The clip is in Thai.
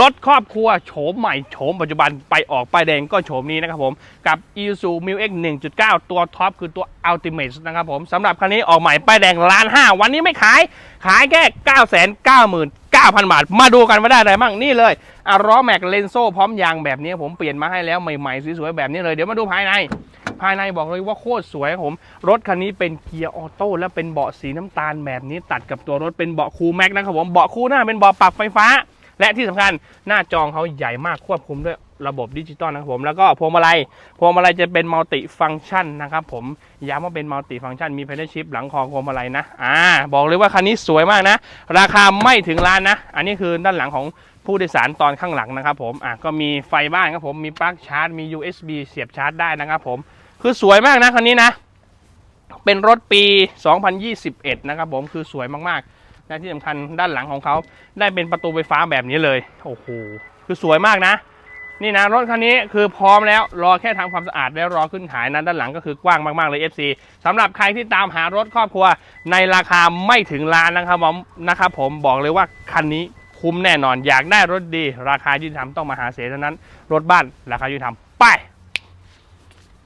รถครอบครัวโฉมใหม่โฉมปัจจุบันไปออกป้ายแดงก็โฉมนี้นะครับผมกับ i s u m i X 1.9 ตัวท็อปคือตัว Ultimate นะครับผมสำหรับคันนี้ออกใหม่ป้ายแดงล้านห้าวันนี้ไม่ขาย ขายแค่ 9 9 9 9 0 0 0 บาท มาดูกันว่าได้อะไรบ้างนี่เลยอะล้อแม็กเลนโซ่พร้อมยางแบบนี้ผมเปลี่ยนมาให้แล้วใหม่ๆสวยๆแบบนี้เลยเดี๋ยวมาดูภายใน ภายในบอกเลยว่าโคตรสวยครับผม รถคันนี้เป็นเกียร์ออโต้และเป็นเบาะสีน้ำตาลแบบนี้ตัดกับตัวรถเป็นเบาะคูแม็กนะครับผมเบาะคูหน้าเป็นเบาะปรับไฟฟ้า และที่สำคัญหน้าจอเขาใหญ่มากควบคุมด้วยระบบดิจิตอลนะครับผมแล้วก็พวงมาลัยพวงมาลัยจะเป็นมัลติฟัง c t ชันนะครับผมย้ำว่าเป็นมัลติฟัง c t ชันมีเพด a ชิพหลังคอพวงมาลัยนะอ่าบอกเลยว่าคันนี้สวยมากนะ ราคาไม่ถึงล้านนะ อันนี้คือด้านหลังของผู้โดยสารตอนข้างหลังนะครับผมอะก็มีไฟบ้านครับผมมีปลั๊กชาร์จมี USB เสียบชาร์จได้นะครับผมคือสวยมากนะคันนี้นะ เป็นรถปี 2021 นะครับผมคือสวยมากๆ และที่สำคัญด้านหลังของเขาได้เป็นประตูไฟฟ้าแบบนี้เลย โอ้โห คือสวยมากนะ นี่นะรถคันนี้คือพร้อมแล้วรอแค่ทำความสะอาดแล้วรอขึ้นขายนะด้านหลังก็คือกว้างมากๆเลย FC สำหรับใครที่ตามหารถครอบครัวในราคาไม่ถึงล้านนะครับผมนะครับผมบอกเลยว่าคันนี้คุ้มแน่นอนอยากได้รถดี ราคายุติธรรมต้องมาหาเสียเท่านั้น รถบ้านราคายุติธรรมไป